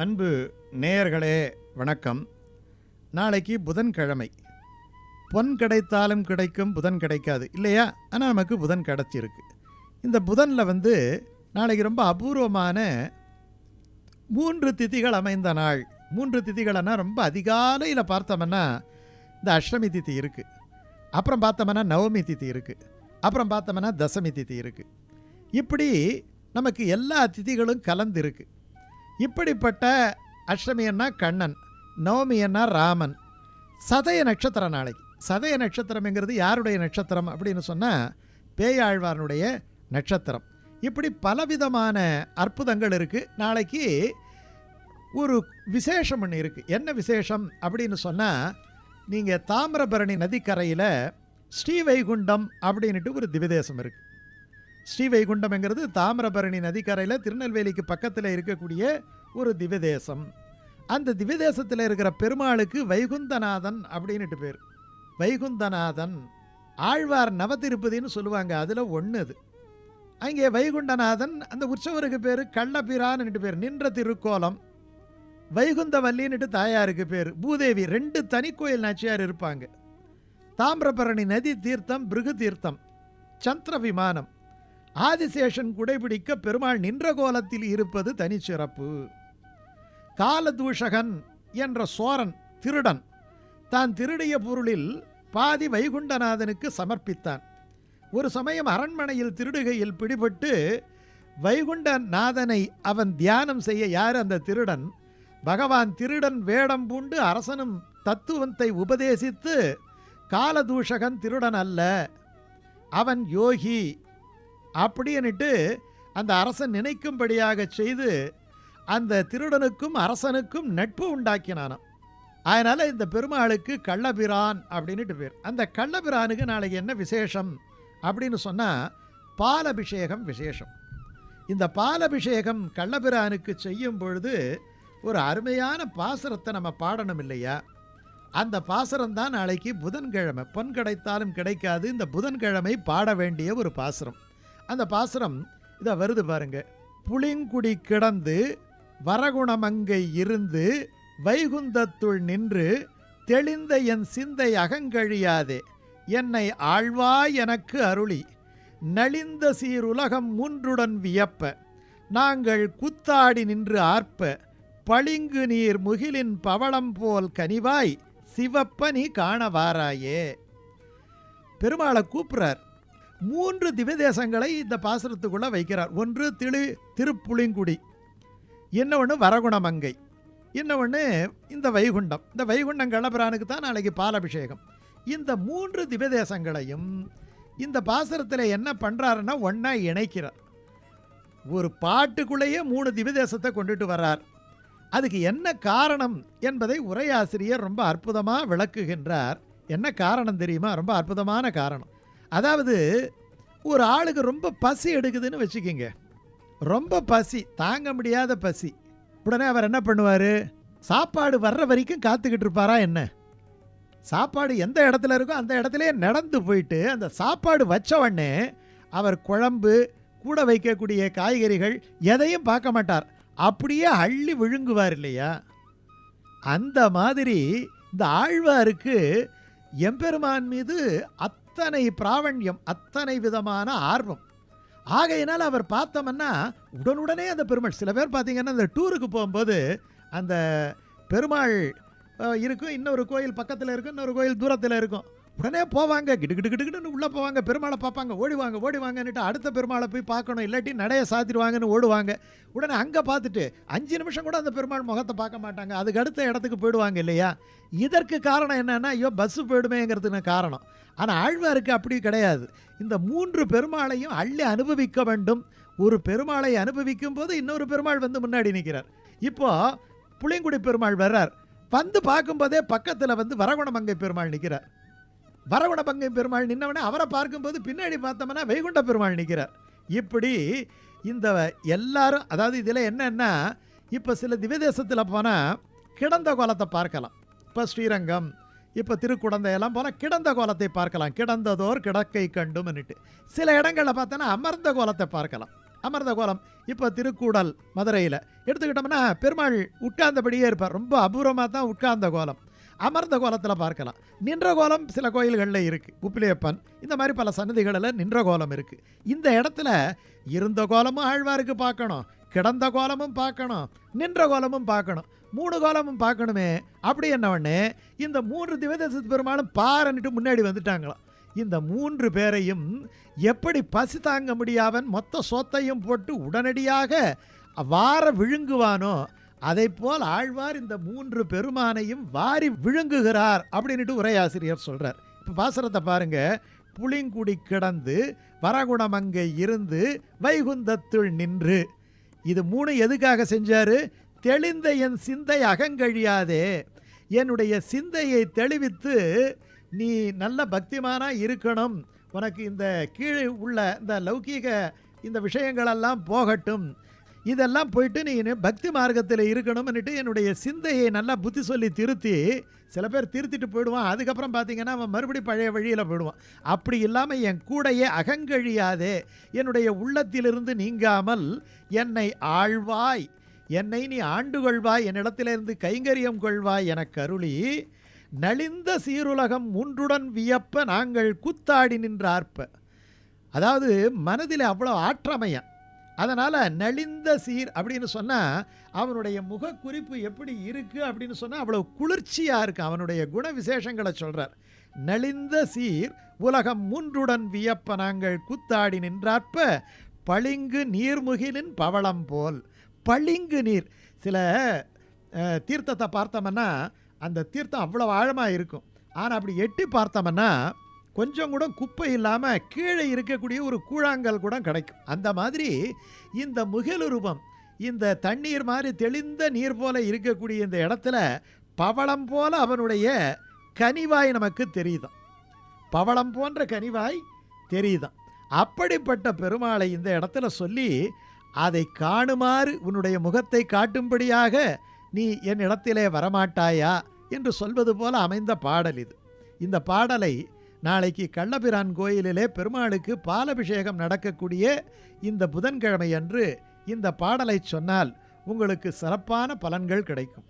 அன்பு நேயர்களே வணக்கம். நாளைக்கு புதன்கிழமை. பொன் கிடைத்தாலும் கிடைக்கும் புதன் கிடைக்காது இல்லையா? ஆனால் நமக்கு புதன் கிடச்சிருக்கு. இந்த புதனில் வந்து நாளைக்கு ரொம்ப அபூர்வமான மூன்று திதிகள் அமைந்த நாள். மூன்று திதிகள்னா ரொம்ப அதிகாலையில் பார்த்தோம்னா இந்த அஷ்டமி திதி இருக்குது அப்புறம் பார்த்தோம்னா நவமி திதி இருக்குது அப்புறம் பார்த்தோம்னா தசமி திதி இருக்குது இப்படி நமக்கு எல்லா திதிகளும் கலந்துருக்கு. இப்படிப்பட்ட அஷ்டமியன்னா கண்ணன் நவமியன்னா ராமன். சதய நட்சத்திரம் நாளைக்கு. சதய நட்சத்திரம்ங்கிறது யாருடைய நட்சத்திரம் அப்படின்னு சொன்னால் பேயாழ்வாரனுடைய நட்சத்திரம். இப்படி பலவிதமான அற்புதங்கள் இருக்குது நாளைக்கு ஒரு விசேஷம் ஒன்று இருக்குது என்ன விசேஷம் அப்படின்னு சொன்னால் நீங்கள் தாமிரபரணி நதிக்கரையில் ஸ்ரீவைகுண்டம் அப்படின்ட்டு ஒரு திவிதேசம் இருக்குது ஸ்ரீவைகுண்டம்ங்கிறது தாமிரபரணி நதிக்கரையில் திருநெல்வேலிக்கு பக்கத்தில் இருக்கக்கூடிய ஒரு திவ்யதேசம். அந்த திவ்யதேசத்தில் இருக்கிற பெருமாளுக்கு வைகுந்தநாதன் அப்படின்னுட்டு பேர். வைகுந்தநாதன் ஆழ்வார் நவதிருப்பதின்னு சொல்லுவாங்க அதில் ஒன்று அது அங்கே வைகுண்டநாதன் அந்த உற்சவருக்கு பேர் கள்ளபிரான்னுட்டு பேர் நின்ற திருக்கோலம். வைகுந்தவல்லின்னுட்டு தாயாருக்கு பேர் பூதேவி ரெண்டு தனி கோயில் நாச்சியார் இருப்பாங்க. தாமிரபரணி நதி தீர்த்தம் பிருகு தீர்த்தம் சந்திர விமானம். ஆதிசேஷன் குடைபிடிக்க பெருமாள் நின்ற கோலத்தில் இருப்பது தனிச்சிறப்பு. காலதூஷகன் என்ற சோரன் திருடன் தான் திருடிய பொருளில் பாதி வைகுண்டநாதனுக்கு சமர்ப்பித்தான். ஒரு சமயம் அரண்மனையில் திருடுகையில் பிடிபட்டு வைகுண்டநாதனை அவன் தியானம் செய்ய யார் அந்த திருடன்? பகவான் திருடன் வேடம் பூண்டு அரசனும் தத்துவத்தை உபதேசித்து காலதூஷகன் திருடன் அல்ல அவன் யோகி அப்படின்னுட்டு அந்த அரசன் நினைக்கும்படியாக செய்து அந்த திருடனுக்கும் அரசனுக்கும் நட்பு உண்டாக்கினானாம். அதனால் இந்த பெருமாளுக்கு கள்ளபிரான் அப்படின்ட்டு பேர். அந்த கள்ளபிரானுக்கு நாளைக்கு என்ன விசேஷம் அப்படின்னு சொன்னால் பாலபிஷேகம் விசேஷம். இந்த பாலபிஷேகம் கள்ளபிரானுக்கு செய்யும் பொழுது ஒரு அருமையான பாசுரத்தை நம்ம பாடணும் இல்லையா? அந்த பாசுரம் தான் நாளைக்கு புதன்கிழமை. பொன் கிடைத்தாலும் கிடைக்காது. இந்த புதன்கிழமை பாட வேண்டிய ஒரு பாசுரம். அந்த பாசுரம் இதை வருது பாருங்க. புளிங்குடி கிடந்து வரகுணமங்கை இருந்து வைகுந்தத்துள் நின்று தெளிந்த என் சிந்தை அகங்கழியாதே. என்னை ஆழ்வாய் எனக்கு அருளி. நலிந்த சீருலகம் மூன்றுடன் வியப்ப. நாங்கள் குத்தாடி நின்று ஆர்ப்ப. பளிங்கு நீர் முகிலின் பவளம் போல் கனிவாய் சிவப்ப நீ காணவாராயே பெருமாளை கூப்பிட்றார். மூன்று திவ்யதேசங்களை இந்த பாசுரத்துக்குள்ளே வைக்கிறார். ஒன்று திரு திருப்புளிங்குடி. இன்னொன்று வரகுணமங்கை. இன்னொன்று இந்த வைகுண்டம். இந்த வைகுண்டம் கள்ளபிரானுக்கு தான் நாளைக்கு பாலபிஷேகம். இந்த மூன்று திவ்யதேசங்களையும் இந்த பாசுரத்தில் என்ன பண்ணுறாருன்னா ஒன்றா இணைக்கிறார். ஒரு பாட்டுக்குள்ளேயே மூணு திவ்யதேசத்தை கொண்டுட்டு வர்றார். அதுக்கு என்ன காரணம் என்பதை உரையாசிரியர் ரொம்ப அற்புதமாக விளக்குகின்றார். என்ன காரணம் தெரியுமா? ரொம்ப அற்புதமான காரணம். அதாவது ஒரு ஆளுக்கு ரொம்ப பசி எடுக்குதுன்னு வச்சுக்கோங்க. ரொம்ப பசி தாங்க முடியாத பசி. உடனே அவர் என்ன பண்ணுவார்? சாப்பாடு வர்ற வரைக்கும் காத்துக்கிட்டு இருப்பாரா என்ன? சாப்பாடு எந்த இடத்துல இருக்கோ அந்த இடத்துலையே நடந்து போயிட்டு அந்த சாப்பாடு வச்ச உடனே அவர் குழம்பு கூட வைக்கக்கூடிய காய்கறிகள் எதையும் பார்க்க மாட்டார். அப்படியே அள்ளி விழுங்குவார் இல்லையா? அந்த மாதிரி இந்த ஆழ்வாருக்கு எம்பெருமான் மீது அத் அத்தனை பிராவண்யம் அத்தனை விதமான ஆர்வம். ஆகையினால் அவர் பார்த்தோம்னா உடனுடனே அந்த பெருமாள் சில பேர் பார்த்தீங்கன்னா அந்த டூருக்கு போகும்போது அந்த பெருமாள் இருக்கும் இன்னொரு கோயில் பக்கத்தில் இருக்கும் இன்னொரு கோயில் தூரத்தில் இருக்கும். உடனே போவாங்க. கிடு கிடு கிடுன்னு உள்ளே போவாங்க. பெருமாளை பார்ப்பாங்க. ஓடிவாங்க ஓடிவாங்கன்னுட்டு அடுத்த பெருமாளை போய் பார்க்கணும். இல்லாட்டி நடைய சாத்திடுவாங்கன்னு ஓடுவாங்க. உடனே அங்கே பார்த்துட்டு அஞ்சு நிமிஷம் கூட அந்த பெருமாள் முகத்தை பார்க்க மாட்டாங்க. அதுக்கு அடுத்த இடத்துக்கு போயிடுவாங்க இல்லையா? இதற்கு காரணம் என்னென்னா ஐயோ பஸ்ஸு போயிடுமேங்கிறதுக்கு காரணம். ஆனால் ஆழ்வாருக்கு அப்படி கிடையாது. இந்த மூன்று பெருமாளையும் அள்ளி அனுபவிக்க வேண்டும். ஒரு பெருமாளை அனுபவிக்கும் போது இன்னொரு பெருமாள் வந்து முன்னாடி நிற்கிறார் இப்போது புளியங்குடி பெருமாள் வர்றார். வந்து பார்க்கும்போதே பக்கத்தில் வந்து வரகுணமங்கை பெருமாள் நிற்கிறார் வரகுணமங்கை பெருமாள் நின்னவனே அவரை பார்க்கும்போது பின்னாடி பார்த்தோம்னா வைகுண்ட பெருமாள் நிற்கிறார். இப்படி இந்த எல்லாரும் அதாவது இதில் என்னென்னா இப்போ சில திவ்யதேசத்தில் போனால் கிடந்த கோலத்தை பார்க்கலாம். இப்போ ஸ்ரீரங்கம் இப்போ திருக்குடந்தையெல்லாம் போனால் கிடந்த கோலத்தை பார்க்கலாம். கிடந்ததோர் கிடக்கை கண்டும்னுட்டு. சில இடங்களில் பார்த்தோன்னா அமர்ந்த கோலத்தை பார்க்கலாம். அமர்ந்த கோலம் இப்போ திருக்கூடல் மதுரையில். எடுத்துக்கிட்டோம்னா பெருமாள் உட்கார்ந்தபடியே இருப்பார். ரொம்ப அபூர்வமாக தான் உட்கார்ந்த கோலம். அமர்ந்த கோலத்தில் பார்க்கலாம். நின்ற கோலம் சில கோயில்களில் இருக்குது உப்பிலியப்பன் இந்த மாதிரி பல சன்னதிகளில் நின்ற கோலம் இருக்குது இந்த இடத்துல இருந்த கோலமும் ஆழ்வாருக்கு பார்க்கணும் கிடந்த கோலமும் பார்க்கணும் நின்ற கோலமும் பார்க்கணும். மூணு கோலமும் பார்க்கணுமே அப்படி என்னவொடனே இந்த மூன்று திவதேசத்து பெருமானும் பாருன்னுட்டு முன்னாடி வந்துட்டாங்களாம். இந்த மூன்று பேரையும் எப்படி பசி தாங்க முடியாவன் மொத்த சொத்தையும் போட்டு உடனடியாக வார விழுங்குவானோ போல் ஆழ்வார் இந்த மூன்று பெருமானையும் வாரி விழுங்குகிறார் அப்படின்ட்டு உரையாசிரியர் சொல்றார். இப்போ பாசுரத்தை பாருங்க. புளிங்குடி கிடந்து வரகுணமங்கை இருந்து வைகுந்தத்துள் நின்று. இது மூணு எதுக்காக செஞ்சாரு? தெளிந்த என் சிந்தை அகங்கழியாதே. என்னுடைய சிந்தையை தெளிவித்து நீ நல்ல பக்திமானாக இருக்கணும். உனக்கு இந்த கீழே உள்ள இந்த லௌகீக இந்த விஷயங்களெல்லாம் போகட்டும். இதெல்லாம் போயிட்டு நீ பக்தி மார்க்கத்தில் இருக்கணும்னுட்டு என்னுடைய சிந்தையை நல்லா புத்தி சொல்லி திருத்தி சில பேர் திருத்திட்டு போயிடுவான். அதுக்கப்புறம் பார்த்தீங்கன்னா அவன் மறுபடி பழைய வழியில் போயிடுவான். அப்படி இல்லாமல் என் கூடையே அகங்கழியாதே. என்னுடைய உள்ளத்திலிருந்து நீங்காமல் என்னை ஆழ்வாய் என்னை நீ ஆண்டு கொள்வாய் என்னிடத்திலிருந்து கைங்கரியம் கொள்வாய் என கருளி நலிந்த சீருலகம் ஒன்றுடன் வியப்ப நாங்கள் கூத்தாடி நின்றார்ப்ப. அதாவது மனதில் அவ்வளோ ஆற்றமையன் அதனால் நலிந்த சீர் அப்படின்னு சொன்னால் அவனுடைய முகக்குறிப்பு எப்படி இருக்குது அப்படின்னு சொன்னால் அவ்வளோ குளிர்ச்சியாக இருக்குது அவனுடைய குண விசேஷங்களை சொல்கிறார் நலிந்த சீர் உலகம் மூன்றுடன் வியப்ப நாங்கள் கூத்தாடி நின்றாற்ப பளிங்கு நீர்முகிலின் பவளம் போல். பளிங்கு நீர். சில தீர்த்தத்தை பார்த்தோம்னா அந்த தீர்த்தம் அவ்வளோ ஆழமாக இருக்கும். ஆனால் அப்படி எட்டி பார்த்தோம்னா கொஞ்சம் கூட குப்பை இல்லாமல் கீழே இருக்கக்கூடிய ஒரு கூழாங்கல் கூட கிடைக்கும். அந்த மாதிரி இந்த முகிலுருவம் இந்த தண்ணீர் மாதிரி தெளிந்த நீர் போல இருக்கக்கூடிய இந்த இடத்துல பவளம் போல அவனுடைய கனிவாய் நமக்கு தெரியுதாம். பவளம் போன்ற கனிவாய் தெரியுதாம். அப்படிப்பட்ட பெருமாளை இந்த இடத்துல சொல்லி அதை காணுமாறு உன்னுடைய முகத்தை காட்டும்படியாக நீ என் இடத்திலே வரமாட்டாயா? என்று சொல்வது போல அமைந்த பாடல் இது. இந்த பாடலை நாளைக்கு கள்ளபிரான் கோயிலிலே பெருமாளுக்கு பாலபிஷேகம் நடக்கக்கூடிய இந்த புதன்கிழமை அன்று இந்த பாடலை சொன்னால் உங்களுக்கு சிறப்பான பலன்கள் கிடைக்கும்.